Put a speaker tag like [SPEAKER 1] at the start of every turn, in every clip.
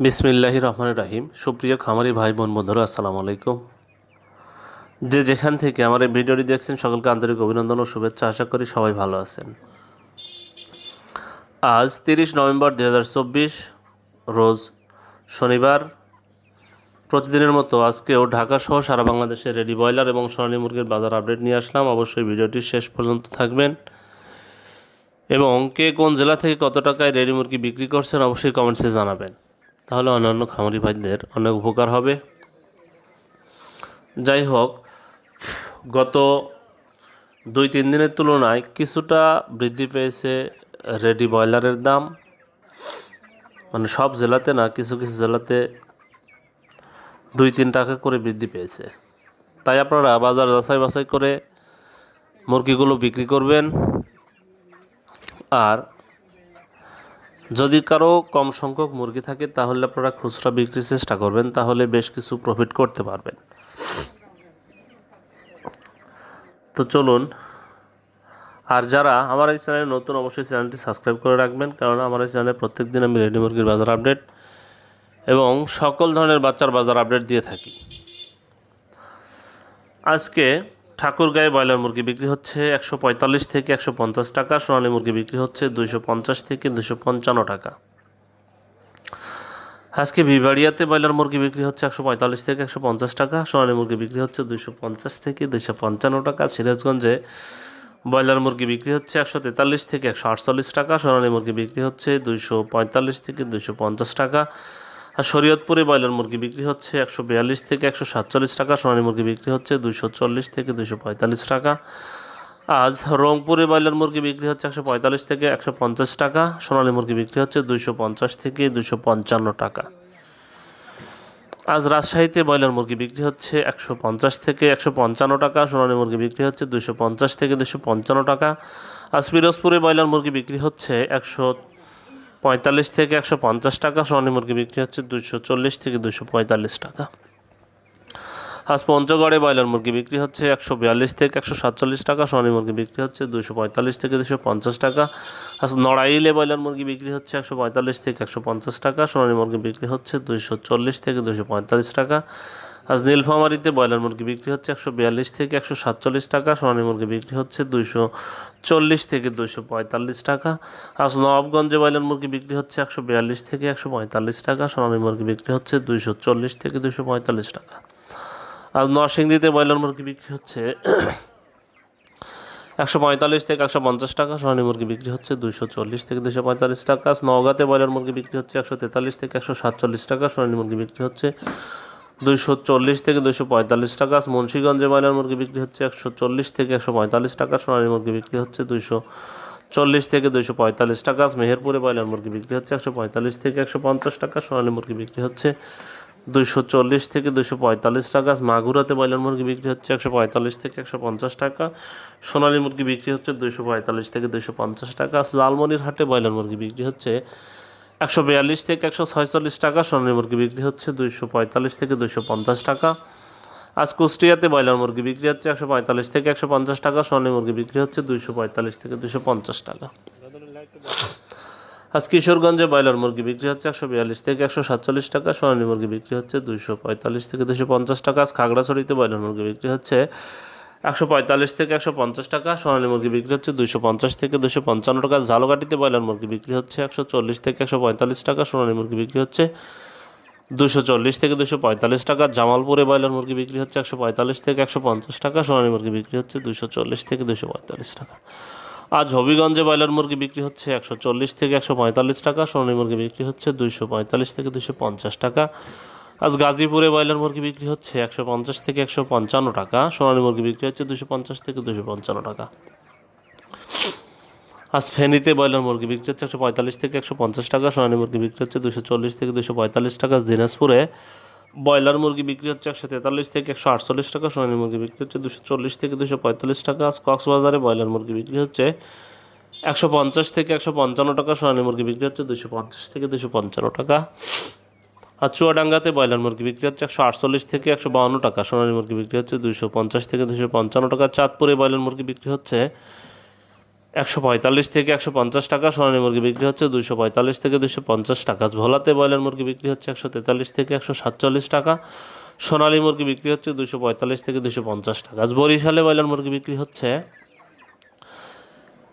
[SPEAKER 1] বিসমিল্লাহি রহমান রাহিম। সুপ্রিয় খামারি ভাই, বোন, বন্ধুরা, আসসালামু আলাইকুম। যে যেখান থেকে আমার এই ভিডিওটি দেখছেন, সকলকে আন্তরিক অভিনন্দন ও শুভেচ্ছা আশা করি সবাই ভালো আছেন। আজ তিরিশ নভেম্বর দু হাজার চব্বিশ, রোজ শনিবার। প্রতিদিনের মতো আজকেও ঢাকা সহ সারা বাংলাদেশে রেডি ব্রয়লার এবং সোনালী মুরগির বাজার আপডেট নিয়ে আসলাম। অবশ্যই ভিডিওটি শেষ পর্যন্ত থাকবেন। এবং কে কোন জেলা থেকে কত টাকায় রেডি মুরগি বিক্রি করছেন, অবশ্যই কমেন্টসে জানাবেন। তাহলে অন্যান্য খামারি ভাইদের অনেক উপকার হবে। যাই হোক, গত দুই তিন দিনের তুলনায় কিছুটা বৃদ্ধি পেয়েছে রেডি ব্রয়লারের দাম। মানে সব জেলাতে না, কিছু কিছু জেলাতে দুই তিন টাকা করে বৃদ্ধি পেয়েছে। তাই আপনারা বাজার যাচাই বাছাই করে মুরগিগুলো বিক্রি করবেন। আর যদি কারও কম সংখ্যক মুরগি থাকে, তাহলে আপনারা খুচরা বিক্রির চেষ্টা করবেন, তাহলে বেশ কিছু প্রফিট করতে পারবেন। তো চলুন, আর যারা আমার এই চ্যানেলে নতুন, অবশ্যই চ্যানেলটি সাবস্ক্রাইব করে রাখবেন, কারণ আমার এই চ্যানেলে প্রত্যেক দিন আমি রেডি মুরগির বাজার আপডেট এবং সকল ধরনের বাচ্চার বাজার আপডেট দিয়ে থাকি। আজকে ঠাকুরগাঁয়ে ব্রয়লার মুরগি বিক্রি হচ্ছে একশো পঁয়তাল্লিশ থেকে একশো পঞ্চাশ টাকা, সোনালী মুরগি বিক্রি হচ্ছে দুইশো পঞ্চাশ থেকে দুশো পঞ্চান্ন টাকা। আজকে বিবাড়িয়াতে ব্রয়লার মুরগি বিক্রি হচ্ছে একশো পঁয়তাল্লিশ থেকে একশো পঞ্চাশ টাকা, সোনালী মুরগি বিক্রি হচ্ছে দুইশো পঞ্চাশ থেকে দুইশো পঞ্চান্ন টাকা। সিরাজগঞ্জে ব্রয়লার মুরগি বিক্রি হচ্ছে একশো তেতাল্লিশ থেকে একশো আটচল্লিশ টাকা, সোনালী মুরগি বিক্রি হচ্ছে দুইশো পঁয়তাল্লিশ থেকে দুইশো পঞ্চাশ টাকা। আর শরীয়তপুরে ব্রয়লার মুরগি বিক্রি হচ্ছে একশো বিয়াল্লিশ থেকে একশো সাতচল্লিশ টাকা, সোনালী মুরগি বিক্রি হচ্ছে দুইশো চল্লিশ থেকে দুইশো পঁয়তাল্লিশ টাকা। আজ রংপুরে ব্রয়লার মুরগি বিক্রি হচ্ছে একশো পঁয়তাল্লিশ থেকে একশো পঞ্চাশ টাকা, সোনালী মুরগি বিক্রি হচ্ছে দুইশো পঞ্চাশ থেকে দুইশো পঞ্চান্ন টাকা। আজ রাজশাহীতে ব্রয়লার মুরগি বিক্রি হচ্ছে একশো পঞ্চাশ থেকে একশো পঞ্চান্ন টাকা, সোনালী মুরগি বিক্রি হচ্ছে দুশো পঞ্চাশ থেকে দুশো পঞ্চান্ন টাকা। আজ পিরোজপুরে ব্রয়লার মুরগি বিক্রি হচ্ছে একশো পঁয়তাল্লিশ থেকে একশো পঞ্চাশ টাকা, সোনালী মুরগি বিক্রি হচ্ছে দুশো চল্লিশ থেকে দুশো পঁয়তাল্লিশ টাকা। আজ পঞ্চগড়ে ব্রয়লার মুরগি বিক্রি হচ্ছে একশো বিয়াল্লিশ থেকে একশো সাতচল্লিশ টাকা, সোনালী মুরগি বিক্রি হচ্ছে দুশো পঁয়তাল্লিশ থেকে দুশো পঞ্চাশ টাকা। আজ নড়াইলে ব্রয়লার মুরগি বিক্রি হচ্ছে একশো পঁয়তাল্লিশ থেকে একশো পঞ্চাশ টাকা, সোনালী মুরগি বিক্রি হচ্ছে দুশো চল্লিশ থেকে দুশো পঁয়তাল্লিশ টাকা। আজ নীলফামারিতে ব্রয়লার মুরগি বিক্রি হচ্ছে একশো বিয়াল্লিশ থেকে একশো সাতচল্লিশ টাকা, সোনালী মুরগি বিক্রি হচ্ছে দুইশো চল্লিশ থেকে দুইশো পঁয়তাল্লিশ টাকা। আজ নবাবগঞ্জে ব্রয়লার মুরগি বিক্রি হচ্ছে একশো বিয়াল্লিশ থেকে একশো পঁয়তাল্লিশ টাকা, সোনালী মুরগি বিক্রি হচ্ছে দুইশো চল্লিশ থেকে দুইশো পঁয়তাল্লিশ টাকা। আজ নরসিংদীতে ব্রয়লার মুরগি বিক্রি হচ্ছে একশো পঁয়তাল্লিশ থেকে একশো পঞ্চাশ টাকা, সোনালী মুরগি বিক্রি হচ্ছে দুইশো চল্লিশ থেকে দুশো পঁয়তাল্লিশ টাকা। নওগাঁতে ব্রয়লার মুরগি বিক্রি হচ্ছে একশো তেতাল্লিশ থেকে একশো সাতচল্লিশ টাকা, সোনালী মুরগি বিক্রি হচ্ছে দুইশো চল্লিশ থেকে দুইশো পঁয়তাল্লিশ টাকা। মুন্সিগঞ্জে ব্রয়লার মুরগি বিক্রি হচ্ছে একশো চল্লিশ থেকে একশো পঁয়তাল্লিশ টাকা। সোনালী মুরগি বিক্রি হচ্ছে দুইশো চল্লিশ থেকে দুইশো পঁয়তাল্লিশ টাকা। মেহেরপুরে ব্রয়লার মুরগি বিক্রি হচ্ছে একশো পঁয়তাল্লিশ থেকে একশো পঞ্চাশ টাকা। সোনালী মুরগি বিক্রি হচ্ছে দুইশো চল্লিশ থেকে দুইশো পঁয়তাল্লিশ টাকা। মাগুরাতে ব্রয়লার মুরগি বিক্রি হচ্ছে একশো পঁয়তাল্লিশ থেকে একশো পঞ্চাশ টাকা। সোনালী মুরগি বিক্রি হচ্ছে দুইশো পঁয়তাল্লিশ থেকে দুইশো পঞ্চাশ টাকা। লালমনির হাটে ব্রয়লার মুরগি বিক্রি হচ্ছে একশো বিয়াল্লিশ থেকে একশো ছয়চল্লিশ টাকা, সোনালী মুরগি বিক্রি হচ্ছে দুইশো পঁয়তাল্লিশ থেকে দুইশো পঞ্চাশ টাকা। আজ কুষ্টিয়াতে ব্রয়লার মুরগি বিক্রি হচ্ছে একশো পঁয়তাল্লিশ থেকে একশো পঞ্চাশ টাকা, সোনালী মুরগি বিক্রি হচ্ছে দুইশো পঁয়তাল্লিশ থেকে দুইশো পঞ্চাশ টাকা। আজ কিশোরগঞ্জে ব্রয়লার মুরগি বিক্রি হচ্ছে একশো বিয়াল্লিশ থেকে একশো সাতচল্লিশ টাকা, সোনালী মুরগি বিক্রি হচ্ছে দুইশো পঁয়তাল্লিশ থেকে দুশো পঞ্চাশ টাকা। আজ খাগড়াছড়িতে ব্রয়লার মুরগি বিক্রি হচ্ছে একশো পঁয়তাল্লিশ থেকে একশো পঞ্চাশ টাকা, সোনালী মুরগি বিক্রি হচ্ছে দুশো পঞ্চাশ থেকে দুশো পঞ্চান্ন টাকা, ঝালকাঠিতে ব্রয়লার মুরগি বিক্রি হচ্ছে একশো চল্লিশ থেকে একশো পঁয়তাল্লিশ টাকা, সোনালী মুরগি বিক্রি হচ্ছে দুশো চল্লিশ থেকে দুশো পঁয়তাল্লিশ টাকা, জামালপুরে ব্রয়লার মুরগি বিক্রি হচ্ছে একশো পঁয়তাল্লিশ থেকে একশো পঞ্চাশ টাকা, সোনালী মুরগি বিক্রি হচ্ছে দুশো চল্লিশ থেকে দুশো পঁয়তাল্লিশ টাকা। আজ হবিগঞ্জে ব্রয়লার মুরগি বিক্রি হচ্ছে একশো চল্লিশ থেকে একশো পঁয়তাল্লিশ টাকা, সোনালী মুরগি বিক্রি হচ্ছে দুশো পঁয়তাল্লিশ থেকে দুশো পঞ্চাশ টাকা। আজ গাজীপুরে ব্রয়লার মুরগি বিক্রি হচ্ছে একশো পঞ্চাশ থেকে একশো পঞ্চান্ন টাকা, সোনালী মুরগি বিক্রি হচ্ছে দুশো পঞ্চাশ থেকে দুশো পঞ্চান্ন টাকা। আজ ফেনীতে ব্রয়লার মুরগি বিক্রি হচ্ছে একশো পঁয়তাল্লিশ থেকে একশো পঞ্চাশ টাকা, সোনালী মুরগি বিক্রি হচ্ছে দুশো চল্লিশ থেকে দুশো পঁয়তাল্লিশ টাকা। দিনাজপুরে ব্রয়লার মুরগি বিক্রি হচ্ছে একশো তেতাল্লিশ থেকে একশো আটচল্লিশ টাকা, সোনালী মুরগি বিক্রি হচ্ছে দুশো চল্লিশ থেকে দুশো পঁয়তাল্লিশ টাকা। আজ কক্সবাজারে ব্রয়লার মুরগি বিক্রি হচ্ছে একশো পঞ্চাশ থেকে একশো পঞ্চান্ন টাকা, সোনালী মুরগি বিক্রি হচ্ছে দুশো পঞ্চাশ থেকে দুশো পঞ্চান্ন টাকা। আর চুয়াডাঙ্গাতে ব্রয়লার মুরগি বিক্রি হচ্ছে একশো আটচল্লিশ থেকে একশো বাউন্ন টাকা, সোনালী মুরগি বিক্রি হচ্ছে দুশো পঞ্চাশ থেকে দুশো পঞ্চান্ন টাকা, চাঁদপুরে ব্রয়লার মুরগি বিক্রি হচ্ছে একশো পঁয়তাল্লিশ থেকে একশো পঞ্চাশ টাকা, সোনালী মুরগি বিক্রি হচ্ছে দুশো পঁয়তাল্লিশ থেকে দুশো পঞ্চাশ টাকা, ভোলাতে ব্রয়লার মুরগি বিক্রি হচ্ছে একশো তেতাল্লিশ থেকে একশো সাতচল্লিশ টাকা, সোনালী মুরগি বিক্রি হচ্ছে দুশো পঁয়তাল্লিশ থেকে দুশো পঞ্চাশ টাকা বরিশালে ব্রয়লার মুরগি বিক্রি হচ্ছে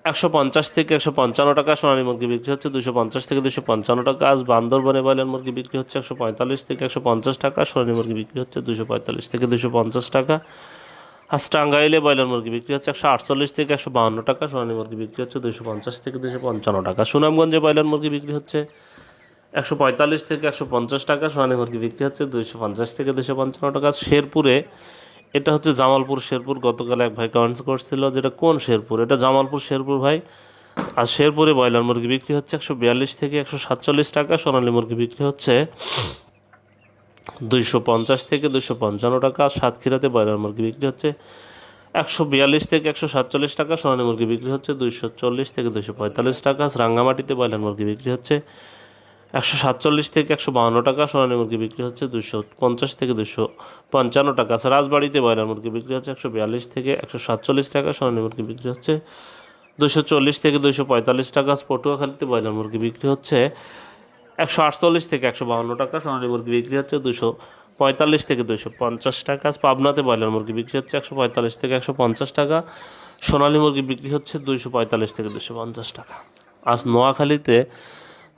[SPEAKER 1] একশো পঞ্চাশ থেকে একশো পঞ্চান্ন টাকা সোনালী মুরগি বিক্রি হচ্ছে, দুশো পঞ্চাশ থেকে দুশো পঞ্চান্ন টাকা। আজ বান্দরবনে ব্রয়লার মুরগি বিক্রি হচ্ছে একশো পঁয়তাল্লিশ থেকে একশো পঞ্চাশ টাকা, সোনালী মুরগি বিক্রি হচ্ছে দুশো পঁয়তাল্লিশ থেকে দুশো পঞ্চাশ টাকা। আজ টাঙ্গাইলে ব্রয়লার মুরগি বিক্রি হচ্ছে একশো আটচল্লিশ থেকে একশো বাহান্ন টাকা, সোনালী মুরগি বিক্রি হচ্ছে দুশো পঞ্চাশ থেকে দুশো পঞ্চান্ন টাকা। সুনামগঞ্জে ব্রয়লার মুরগি বিক্রি হচ্ছে একশো পঁয়তাল্লিশ থেকে একশো পঞ্চাশ টাকা, সোনালী মুরগি বিক্রি হচ্ছে দুশো পঞ্চাশ থেকে দুশো পঞ্চান্ন টাকা। শেরপুরে এটা হচ্ছে জামালপুর শেরপুর, গতকাল এক ভাই কমেন্টস করছিল যেটা কোন শেরপুর? এটা জামালপুর শেরপুর ভাই। আর শেরপুরে ব্রয়লার মুরগি বিক্রি হচ্ছে একশো বিয়াল্লিশ থেকে একশো সাতচল্লিশ টাকা, সোনালী মুরগি বিক্রি হচ্ছে দুইশো পঞ্চাশ থেকে দুশো পঞ্চান্ন টাকা সাতক্ষীরাতে ব্রয়লার মুরগি বিক্রি হচ্ছে একশো বিয়াল্লিশ থেকে একশো সাতচল্লিশ টাকা, সোনালী মুরগি বিক্রি হচ্ছে দুইশো চল্লিশ থেকে দুশো পঁয়তাল্লিশ টাকা রাঙ্গামাটিতে ব্রয়লার মুরগি বিক্রি হচ্ছে একশো সাতচল্লিশ থেকে একশো বাহান্ন টাকা সোনালী মুরগি বিক্রি হচ্ছে দুশো পঞ্চাশ থেকে দুশো পঞ্চান্ন টাকা। আচ্ছা, রাজবাড়িতে ব্রয়লার মুরগি বিক্রি হচ্ছে একশো বিয়াল্লিশ থেকে একশো সাতচল্লিশ টাকা সোনালী মুরগি বিক্রি হচ্ছে দুশো চল্লিশ থেকে দুশো পঁয়তাল্লিশ টাকা। পটুয়াখালীতে ব্রয়লার মুরগি বিক্রি হচ্ছে একশো আটচল্লিশ থেকে একশো বাহান্ন টাকা সোনালী মুরগি বিক্রি হচ্ছে দুশো পঁয়তাল্লিশ থেকে দুশো পঞ্চাশ টাকা। পাবনাতে ব্রয়লার মুরগি বিক্রি হচ্ছে একশো পঁয়তাল্লিশ থেকে একশো পঞ্চাশ টাকা সোনালী মুরগি বিক্রি হচ্ছে দুইশো পঁয়তাল্লিশ থেকে দুশো পঞ্চাশ টাকা। আজ নোয়াখালীতে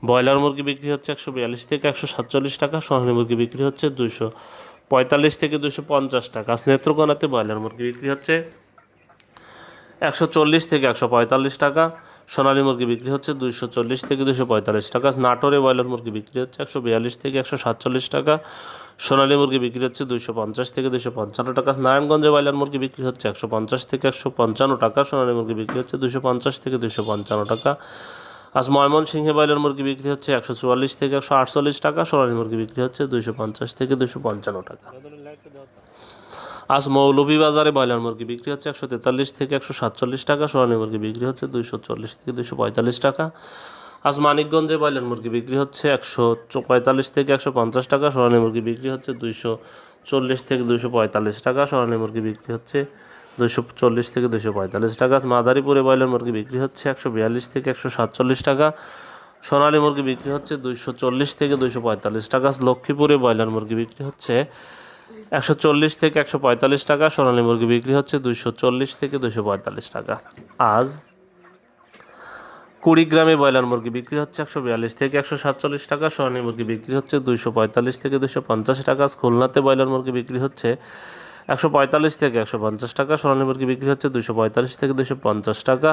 [SPEAKER 1] ব্রয়লার মুরগি বিক্রি হচ্ছে একশো বিয়াল্লিশ থেকে একশো সাতচল্লিশ টাকা সোনালী মুরগি বিক্রি হচ্ছে দুশো পঁয়তাল্লিশ থেকে দুশো পঞ্চাশ টাকা। নেত্রকোনাতে ব্রয়লার মুরগি বিক্রি হচ্ছে একশো চল্লিশ থেকে একশো পঁয়তাল্লিশ টাকা, সোনালী মুরগি বিক্রি হচ্ছে দুইশো চল্লিশ থেকে দুশো পঁয়তাল্লিশ টাকা, নাটোরে ব্রয়লার মুরগি বিক্রি হচ্ছে একশো বিয়াল্লিশ থেকে একশো সাতচল্লিশ টাকা, সোনালী মুরগি বিক্রি হচ্ছে দুইশো পঞ্চাশ থেকে দুশো পঞ্চান্ন টাকা, নারায়ণগঞ্জে ব্রয়লার মুরগি বিক্রি হচ্ছে একশো পঞ্চাশ থেকে একশো পঞ্চান্ন টাকা, সোনালী মুরগি বিক্রি হচ্ছে দুশো পঞ্চাশ থেকে দুশো পঞ্চান্ন টাকা আজ ময়মনসিংহে ব্রয়লার মুরগি বিক্রি হচ্ছে একশো চুয়াল্লিশ থেকে একশো আটচল্লিশ টাকা, সোনালী মুরগি বিক্রি হচ্ছে দুশো পঞ্চাশ থেকে দুশো পঞ্চান্ন টাকা। আজ মৌলভীবাজারে ব্রয়লার মুরগি বিক্রি হচ্ছে একশো তেতাল্লিশ থেকে একশো সাতচল্লিশ টাকা, সোনালী মুরগি বিক্রি হচ্ছে দুইশো চল্লিশ থেকে দুশো পঁয়তাল্লিশ টাকা। আজ মানিকগঞ্জে ব্রয়লার মুরগি বিক্রি হচ্ছে একশো পঁয়তাল্লিশ থেকে একশো পঞ্চাশ টাকা, সোনালী মুরগি বিক্রি হচ্ছে দুইশো চল্লিশ থেকে দুশো পঁয়তাল্লিশ টাকা, সোনালী মুরগি বিক্রি হচ্ছে দুশো চল্লিশ থেকে দুশো পঁয়তাল্লিশ টাকা। আজ মাদারীপুরে ব্রয়লার মুরগি বিক্রি হচ্ছে একশো বিয়াল্লিশ থেকে একশো সাতচল্লিশ টাকা। সোনালী মুরগি বিক্রি হচ্ছে দুইশো চল্লিশ থেকে দুইশো পঁয়তাল্লিশ টাকা। আজ লক্ষ্মীপুরে ব্রয়লার মুরগি বিক্রি হচ্ছে একশো চল্লিশ থেকে একশো পঁয়তাল্লিশ টাকা। সোনালী মুরগি বিক্রি হচ্ছে দুইশো চল্লিশ থেকে দুশো পঁয়তাল্লিশ টাকা। আজ কুড়িগ্রামে ব্রয়লার মুরগি বিক্রি হচ্ছে একশো বিয়াল্লিশ থেকে একশো সাতচল্লিশ টাকা। সোনালী মুরগি বিক্রি হচ্ছে দুইশো পঁয়তাল্লিশ থেকে দুশো পঞ্চাশ টাকা। খুলনাতে ব্রয়লার মুরগি বিক্রি হচ্ছে একশো পঁয়তাল্লিশ থেকে একশো পঞ্চাশ টাকা, সোনালী মুরগি বিক্রি হচ্ছে দুশো পঁয়তাল্লিশ থেকে দুশো পঞ্চাশ টাকা,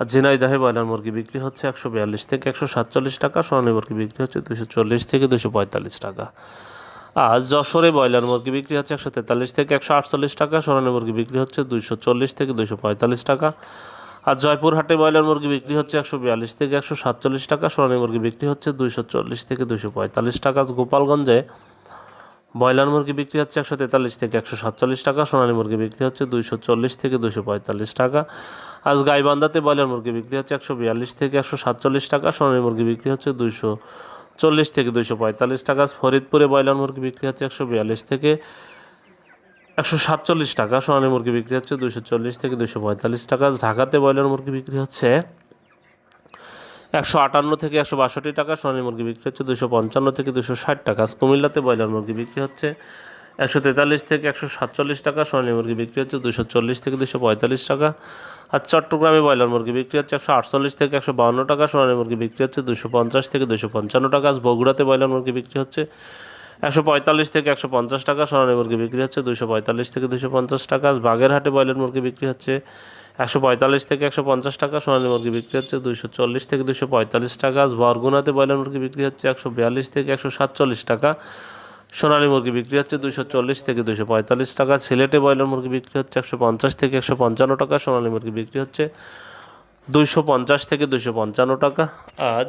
[SPEAKER 1] আর ঝিনাইদহে ব্রয়লার মুরগি বিক্রি হচ্ছে একশো বিয়াল্লিশ থেকে একশো সাতচল্লিশ টাকা, সোনালী মুরগি বিক্রি হচ্ছে দুশো চল্লিশ থেকে দুশো পঁয়তাল্লিশ টাকা। আর যশোরে ব্রয়লার মুরগি বিক্রি হচ্ছে একশো তেতাল্লিশ থেকে একশো আটচল্লিশ টাকা, সোনালী মুরগি বিক্রি হচ্ছে দুইশো চল্লিশ থেকে দুইশো পঁয়তাল্লিশ টাকা। আর জয়পুরহাটে ব্রয়লার মুরগি বিক্রি হচ্ছে একশো বিয়াল্লিশ থেকে একশো সাতচল্লিশ টাকা, সোনালী মুরগি বিক্রি হচ্ছে দুইশো চল্লিশ থেকে দুইশো পঁয়তাল্লিশ টাকা। গোপালগঞ্জে ব্রয়লার মুরগি বিক্রি হচ্ছে একশো তেতাল্লিশ থেকে একশো সাতচল্লিশ টাকা, সোনালী মুরগি বিক্রি হচ্ছে দুইশো চল্লিশ থেকে দুইশো পঁয়তাল্লিশ টাকা। আজ গাইবান্ধাতে ব্রয়লার মুরগি বিক্রি হচ্ছে একশো বিয়াল্লিশ থেকে একশো সাতচল্লিশ টাকা, সোনালী মুরগি বিক্রি হচ্ছে দুইশো চল্লিশ থেকে দুইশো পঁয়তাল্লিশ টাকা। ফরিদপুরে ব্রয়লার মুরগি বিক্রি হচ্ছে একশো বিয়াল্লিশ থেকে একশো সাতচল্লিশ টাকা, সোনালী মুরগি বিক্রি হচ্ছে দুশো চল্লিশ থেকে দুশো পঁয়তাল্লিশ টাকা। ঢাকাতে ব্রয়লার মুরগি বিক্রি হচ্ছে একশো আটান্ন থেকে একশো বাষট্টি টাকা, সোনালী মুরগি বিক্রি হচ্ছে দুশো পঞ্চান্ন থেকে দুশো ষাট টাকা। কুমিল্লাতে ব্রয়লার মুরগি বিক্রি হচ্ছে একশো তেতাল্লিশ থেকে একশো সাতচল্লিশ টাকা, সোনালী মুরগি বিক্রি হচ্ছে দুশো চল্লিশ থেকে দুশো পঁয়তাল্লিশ টাকা। আর চট্টগ্রামে ব্রয়লার মুরগি বিক্রি হচ্ছে একশো আটচল্লিশ থেকে একশো বাউন্ন টাকা, সোনালী মুরগি বিক্রি হচ্ছে দুশো পঞ্চাশ থেকে দুশো পঞ্চান্ন টাকা। আজ বগুড়াতে ব্রয়লার মুরগি বিক্রি হচ্ছে একশো পঁয়তাল্লিশ থেকে একশো পঞ্চাশ টাকা, সোনালী মুরগি বিক্রি হচ্ছে দুশো পঁয়তাল্লিশ থেকে দুশো পঞ্চাশ টাকা। আজ বাগেরহাটে ব্রয়লার মুরগি বিক্রি হচ্ছে একশো পঁয়তাল্লিশ থেকে একশো পঞ্চাশ টাকা, সোনালী মুরগি বিক্রি হচ্ছে দুশো চল্লিশ থেকে দুশো পঁয়তাল্লিশ টাকা, বরগুনাতে ব্রয়লার মুরগি বিক্রি হচ্ছে একশো বিয়াল্লিশ থেকে একশো সাতচল্লিশ টাকা, সোনালী মুরগি বিক্রি হচ্ছে দুশো চল্লিশ থেকে দুশো পঁয়তাল্লিশ টাকা, সিলেটে ব্রয়লার মুরগি বিক্রি হচ্ছে একশো পঞ্চাশ থেকে একশো পঞ্চান্ন টাকা, সোনালী মুরগি বিক্রি হচ্ছে দুশো পঞ্চাশ থেকে দুশো পঞ্চান্ন টাকা। আজ